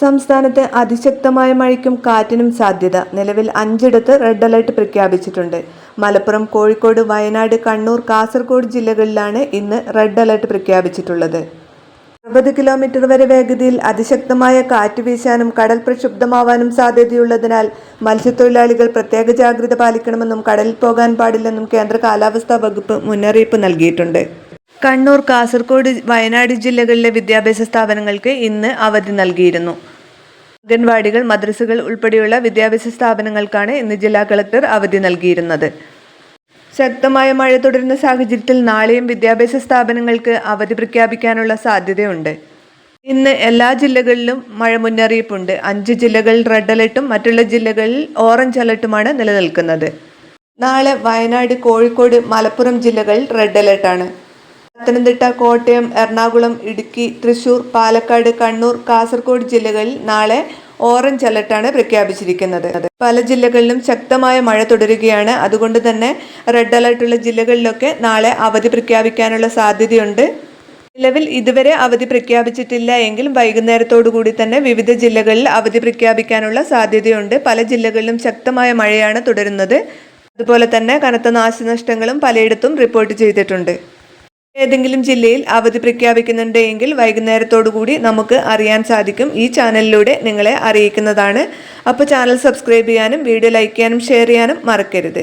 സംസ്ഥാനത്ത് അതിശക്തമായ മഴയ്ക്കും കാറ്റിനും സാധ്യത നിലവിൽ അഞ്ചിടത്ത് റെഡ് അലർട്ട് പ്രഖ്യാപിച്ചിട്ടുണ്ട്. മലപ്പുറം കോഴിക്കോട് വയനാട് കണ്ണൂർ കാസർഗോഡ് ജില്ലകളിലാണ് ഇന്ന് റെഡ് അലർട്ട് പ്രഖ്യാപിച്ചിട്ടുള്ളത്. അറുപത് കിലോമീറ്റർ വരെ വേഗതയിൽ അതിശക്തമായ കാറ്റ് വീശാനും കടൽ പ്രക്ഷുബ്ധമാവാനും സാധ്യതയുള്ളതിനാൽ മത്സ്യത്തൊഴിലാളികൾ പ്രത്യേക ജാഗ്രത പാലിക്കണമെന്നും കടലിൽ പോകാൻ പാടില്ലെന്നും കേന്ദ്ര കാലാവസ്ഥാ വകുപ്പ് മുന്നറിയിപ്പ് നൽകിയിട്ടുണ്ട്. കണ്ണൂർ കാസർഗോഡ് വയനാട് ജില്ലകളിലെ വിദ്യാഭ്യാസ സ്ഥാപനങ്ങൾക്ക് ഇന്ന് അവധി നൽകിയിരുന്നു. അംഗൻവാടികൾ മദ്രസകൾ ഉൾപ്പെടെയുള്ള വിദ്യാഭ്യാസ സ്ഥാപനങ്ങൾക്കാണ് ഇന്ന് ജില്ലാ കളക്ടർ അവധി നൽകിയിരുന്നത്. ശക്തമായ മഴ തുടരുന്ന സാഹചര്യത്തിൽ നാളെയും വിദ്യാഭ്യാസ സ്ഥാപനങ്ങൾക്ക് അവധി പ്രഖ്യാപിക്കാനുള്ള സാധ്യതയുണ്ട്. ഇന്ന് എല്ലാ ജില്ലകളിലും മഴ മുന്നറിയിപ്പുണ്ട്. അഞ്ച് ജില്ലകൾ റെഡ് അലർട്ടും മറ്റുള്ള ജില്ലകളിൽ ഓറഞ്ച് അലർട്ടുമാണ് നിലനിൽക്കുന്നത്. നാളെ വയനാട് കോഴിക്കോട് മലപ്പുറം ജില്ലകളിൽ റെഡ് അലർട്ടാണ്. പത്തനംതിട്ട കോട്ടയം എറണാകുളം ഇടുക്കി തൃശൂർ പാലക്കാട് കണ്ണൂർ കാസർഗോഡ് ജില്ലകളിൽ നാളെ ഓറഞ്ച് അലർട്ടാണ് പ്രഖ്യാപിച്ചിരിക്കുന്നത്. പല ജില്ലകളിലും ശക്തമായ മഴ തുടരുകയാണ്. അതുകൊണ്ട് തന്നെ റെഡ് അലർട്ടുള്ള ജില്ലകളിലൊക്കെ നാളെ അവധി പ്രഖ്യാപിക്കാനുള്ള സാധ്യതയുണ്ട്. നിലവിൽ ഇതുവരെ അവധി പ്രഖ്യാപിച്ചിട്ടില്ല എങ്കിലും വൈകുന്നേരത്തോടു കൂടി തന്നെ വിവിധ ജില്ലകളിൽ അവധി പ്രഖ്യാപിക്കാനുള്ള സാധ്യതയുണ്ട്. പല ജില്ലകളിലും ശക്തമായ മഴയാണ് തുടരുന്നത്. അതുപോലെ തന്നെ കനത്ത നാശനഷ്ടങ്ങളും പലയിടത്തും റിപ്പോർട്ട് ചെയ്തിട്ടുണ്ട്. ഏതെങ്കിലും ജില്ലയിൽ അവധി പ്രഖ്യാപിക്കുന്നുണ്ട് എങ്കിൽ വൈകുന്നേരത്തോടുകൂടി നമുക്ക് അറിയാൻ സാധിക്കും ഈ ചാനലിലൂടെ നിങ്ങളെ അറിയിക്കുന്നതാണ്. അപ്പോൾ ചാനൽ സബ്സ്ക്രൈബ് ചെയ്യാനും വീഡിയോ ലൈക്ക് ചെയ്യാനും ഷെയർ ചെയ്യാനും മറക്കരുത്.